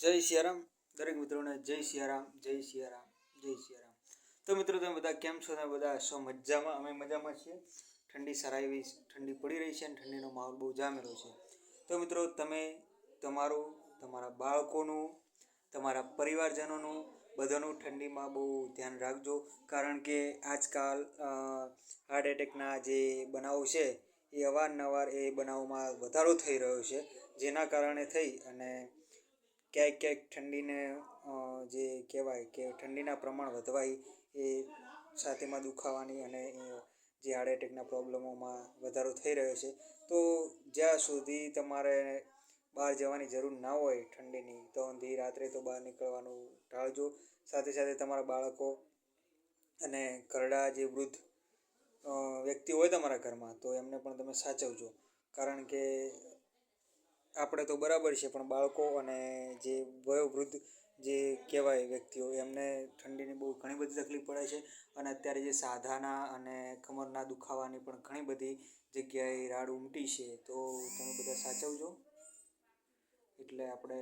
જય સિયારામ. દરેક મિત્રોને જય સિયારામ જય સિયારામ જય સિયારામ. તો મિત્રો, તમે બધા કેમ છો? તમે બધા છો મજામાં? અમે મજામાં છીએ. ઠંડી સારા એવી ઠંડી પડી રહી છે અને ઠંડીનો માહોલ બહુ જામેલો છે. તો મિત્રો, તમે તમારું, તમારા બાળકોનું, તમારા પરિવારજનોનું બધાનું ઠંડીમાં બહુ ધ્યાન રાખજો. કારણ કે આજકાલ હાર્ટ એટેકના જે બનાવો છે, એ અવારનવાર એ બનાવોમાં વધારો થઈ રહ્યો છે. જેના કારણે થઈ અને ક્યાંક ક્યાંક ઠંડીને જે કહેવાય કે ઠંડીના પ્રમાણ વધવાય એ છાતીમાં દુખાવાની અને જે હાર્ટ એટેકના પ્રોબ્લેમોમાં વધારો થઈ રહ્યો છે. તો જ્યાં સુધી તમારે બહાર જવાની જરૂર ના હોય ઠંડીની, તો અંધી રાત્રે તો બહાર નીકળવાનું ટાળજો. સાથે સાથે તમારા બાળકો અને ઘરડા જે વૃદ્ધ વ્યક્તિ હોય તમારા ઘરમાં, તો એમને પણ તમે સાચવજો. કારણ કે આપણે તો બરાબર છે, પણ બાળકો અને જે વયોવૃદ્ધ જે કહેવાય વ્યક્તિઓ, એમને ઠંડીની બહુ ઘણી બધી તકલીફ પડે છે અને અત્યારે જે સાધાના અને કમરના દુખાવાની પણ ઘણી બધી જગ્યાએ રાડ ઉમટી છે. તો તમે બધા સાચવજો. એટલે આપણે